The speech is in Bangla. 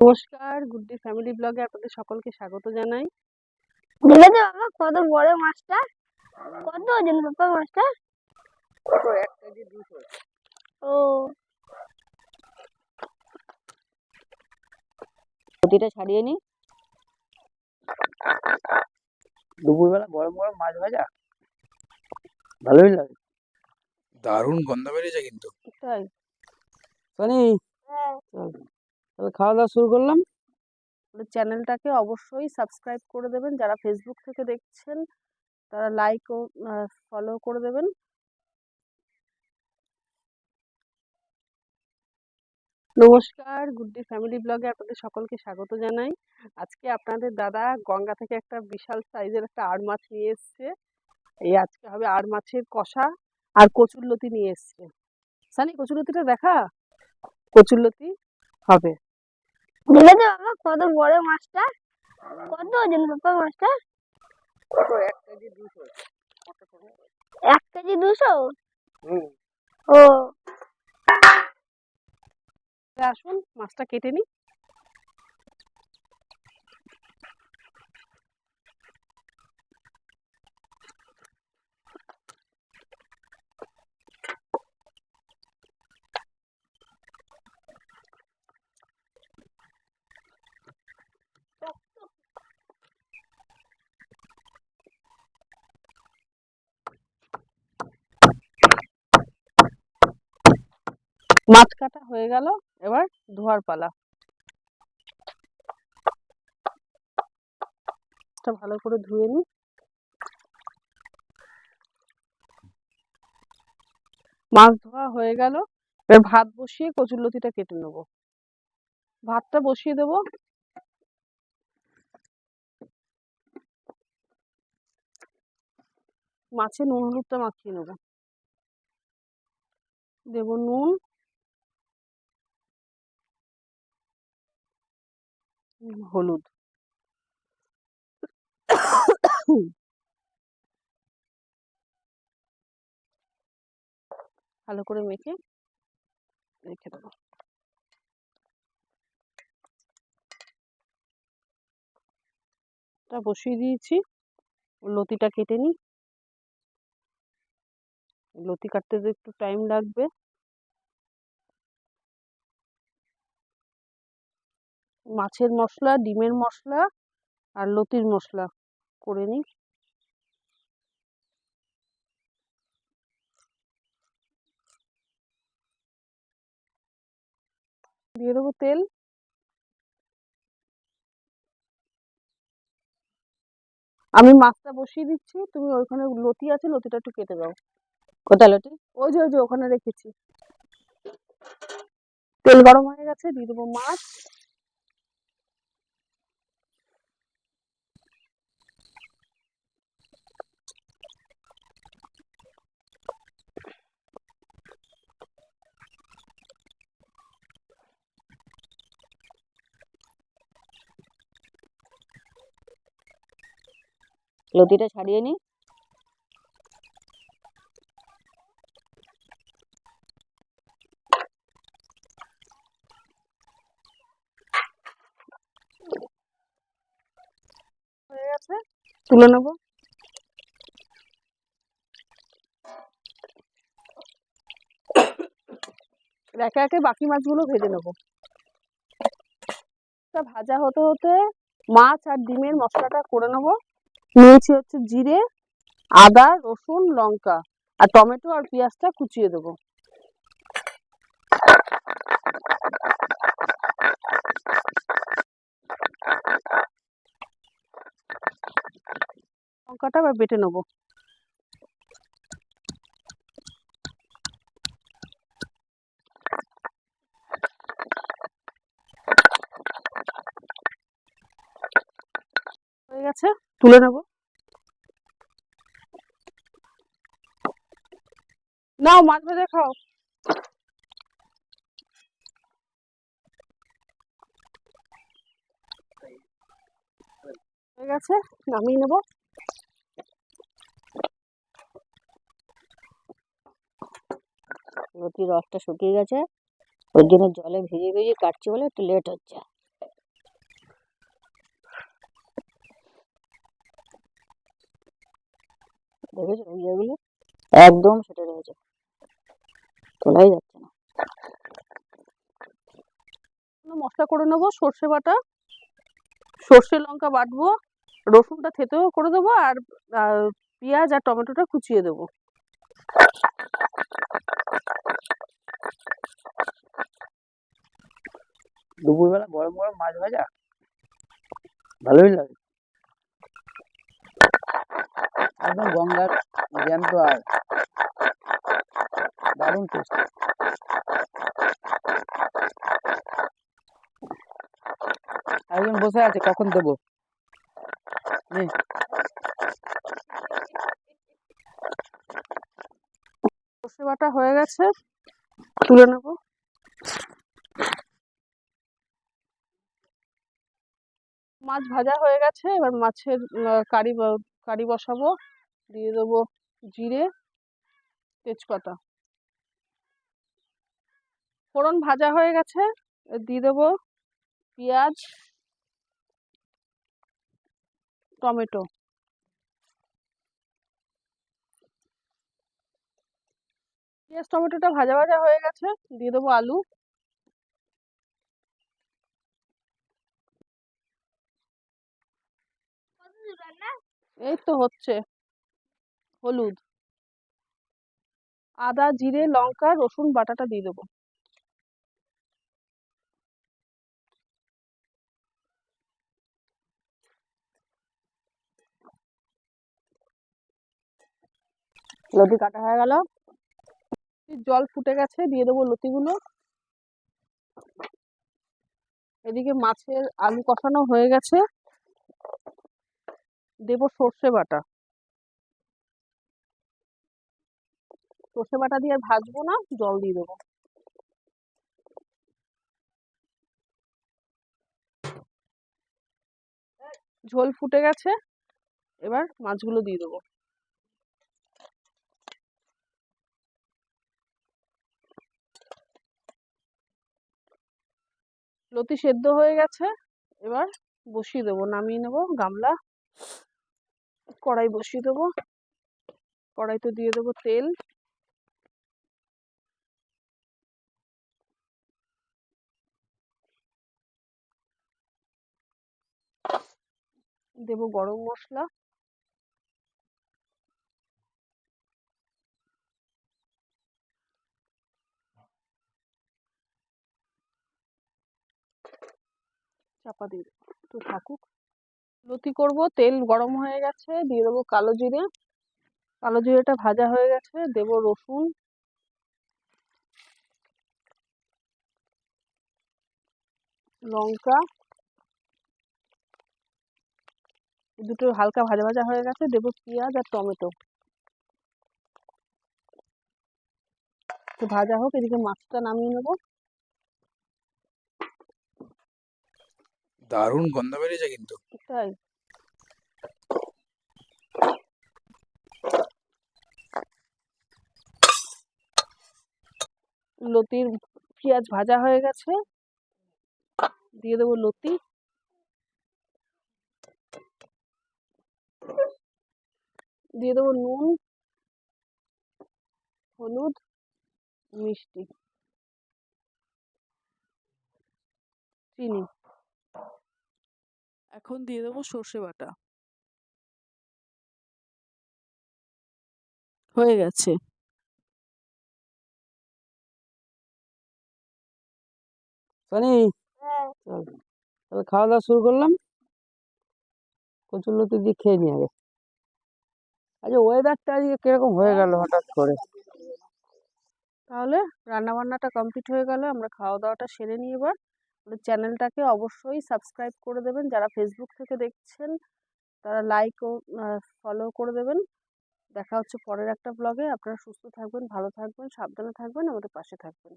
নমস্কার গুড্ডি ফ্যামিলি ব্লগে আপনাদের সকলকে স্বাগত জানাই। দেখেছ বাবা কত বড় মাছটা? কত ওজন বাবা মাছটা? কত এক কেজি দুশো। ও। প্রতিটা ছাড়িয়ে নি। দুপুরবেলা গরম গরম মাছ ভাজা। ভালোই লাগে। দারুণ গন্ধ বেরিয়েছে কিন্তু। তাই? সনি হ্যাঁ। তাহলে খাওয়া দাওয়া শুরু করলাম। চ্যানেলটাকে অবশ্যই সাবস্ক্রাইব করে দেবেন। যারা ফেসবুক থেকে দেখছেন, তারা লাইক ও ফলো করে দেবেন। নমস্কার গুড্ডি ফ্যামিলি ব্লগে আপনাদের সকলকে স্বাগত জানাই। আজকে আপনাদের দাদা গঙ্গা থেকে একটা বিশাল সাইজের একটা আড় মাছ নিয়ে এসছে। এই আজকে হবে আড় মাছের কষা আর কচুরলতি নিয়ে এসছে। সানি, কচুরলতিটা দেখা? কচুরলতি? হবে। দেখেছ বাবা কত বড় মাছটা? কত ওজন বাবা মাছটা? এক কেজি দুশো? এক কেজি দুশো ও। আসুন মাছটা কেটে নিই। মাছ কাটা হয়ে গেল, এবার ধোয়ার পালা। ভালো করে ধুয়ে নিই মাছ ধোয়া হয়ে গেল, এবার ভাত বসিয়ে কচুরলতিটা কেটে নেব। ভাতটা বসিয়ে দেবো। মাছে নুন, হলুদটা মাখিয়ে নেব। দেব নুন। হলুদ। ভালো করে মেখে রেখে দেবো। বসিয়ে দিয়েছি। লতিটা কেটে নিই। লতি কাটতে তো একটু টাইম লাগবে। মাছের মশলা ডিমের মশলা আর লতির মশলা করে নিই। দিয়ে দেবো তেল। আমি মাছটা বসিয়ে দিচ্ছি তুমি ওইখানে লতি আছে লতিটা একটু কেটে দাও। কোথায় লতি? ওই যে ওই যে ওখানে রেখেছি। তেল গরম হয়ে গেছে দিয়ে দেবো মাছ। লতিটা ছাড়িয়ে নি। হয়ে গেছে? তুলে নেব। একে একে বাকি মাছগুলো ভেজে নেব। ভাজা হতে হতে মাছ আর ডিমের মশলাটা করে নেব। নিয়েছি হচ্ছে জিরে, আদা, রসুন, লঙ্কা আর টমেটো আর পেঁয়াজটা কুচিয়ে দেবো। লঙ্কাটা বেটে নেব হয়ে গেছে তুলে নেব। নাও, মাছ ভাজা খাও। হয়ে গেছে, নামিয়ে নেব। লতির রসটা শুকিয়ে গেছে। ওই জন্য জলে ভিজিয়ে ভিজিয়ে কাটছি বলে একটু লেট হচ্ছে। দেখেছ? ইয়েগুলো একদম সেটে রয়েছে তোলাই যাচ্ছে না। মশলা করে নেব সর্ষে বাটা সর্ষে লঙ্কা বাটবো রসুনটা থেতেও করে দেবো আর আর পেঁয়াজ আর টমেটোটা কুচিয়ে দেবো। দুপুরবেলা গরম গরম মাছ ভাজা? ভালোই লাগে। একদম গঙ্গার জ্যান্ত আর। দারুণ টেস্ট একজন বসে আছে কখন দেবো? নে, হয়ে গেছে তুলে নেব। মাছ ভাজা হয়ে গেছে এবার মাছের কারি কারি বসাবো। দিয়ে দেবো জিরে, তেজপাতা। ফোড়ন ভাজা হয়ে গেছে, দিয়ে দেবো পেঁয়াজ, টমেটো। পেঁয়াজ, টমেটোটা ভাজা ভাজা হয়ে গেছে, দিয়ে দেবো আলু। এই তো হচ্ছে। হলুদ, আদা, জিরে, লঙ্কা, রসুন বাটাটা দিয়ে দেবো। লতি কাটা হয়ে গেল। জল ফুটে গেছে, দিয়ে দেবো লতিগুলো। এদিকে মাছের আলু কষানো হয়ে গেছে। দেবো সর্ষে বাটা। সর্ষে বাটা দিয়ে আর ভাজবো না, জল দিয়ে দেবো। ঝোল ফুটে গেছে, এবার মাছগুলো দিয়ে দেবো। লতি সেদ্ধ হয়ে গেছে, এবার বসিয়ে দেবো, নামিয়ে নেব, গামলা, কড়াই বসিয়ে দেবো। কড়াইতে দিয়ে দেবো তেল। দেবো গরম মশলা। চাপা দিয়ে একটু থাকুক। লতি করব, তেল গরম হয়ে গেছে, দিয়ে দেবো কালো জিরে। কালো জিরেটা ভাজা হয়ে গেছে, দেবো রসুন। লঙ্কা এই দুটো হালকা ভাজা ভাজা হয়ে গেছে দেবো পেঁয়াজ আর টমেটো। একটু ভাজা হোক এদিকে মাছটা নামিয়ে নেব। দারুণ গন্ধ বেরিয়েছে কিন্তু। তাই। লতির পেঁয়াজ ভাজা হয়ে গেছে। দিয়ে দেবো লতি। দিয়ে দেবো নুন হলুদ মিষ্টি। চিনি। এখন দিয়ে দেবো সর্ষে বাটা। হয়ে গেছে। সনি হ্যাঁ। তাহলে খাওয়া দাওয়া শুরু করলাম। কচুর লতি দিয়ে খেয়ে নিয়ে আগে। আচ্ছা ওয়েদারটা আজকে কীরকম হয়ে গেল হঠাৎ করে? তাহলে রান্না বান্নাটা কমপ্লিট হয়ে গেলে, আমরা খাওয়া দাওয়াটা সেরে নিই এবার। চ্যানেলটাকে অবশ্যই সাবস্ক্রাইব করে দেবেন। যারা ফেসবুক থেকে দেখছেন, তারা লাইক ও ফলো করে দেবেন। দেখা হচ্ছে পরের একটা ব্লগে আপনারা সুস্থ থাকবেন, ভালো থাকবেন, সাবধানে থাকবেন, আমাদের পাশে থাকবেন।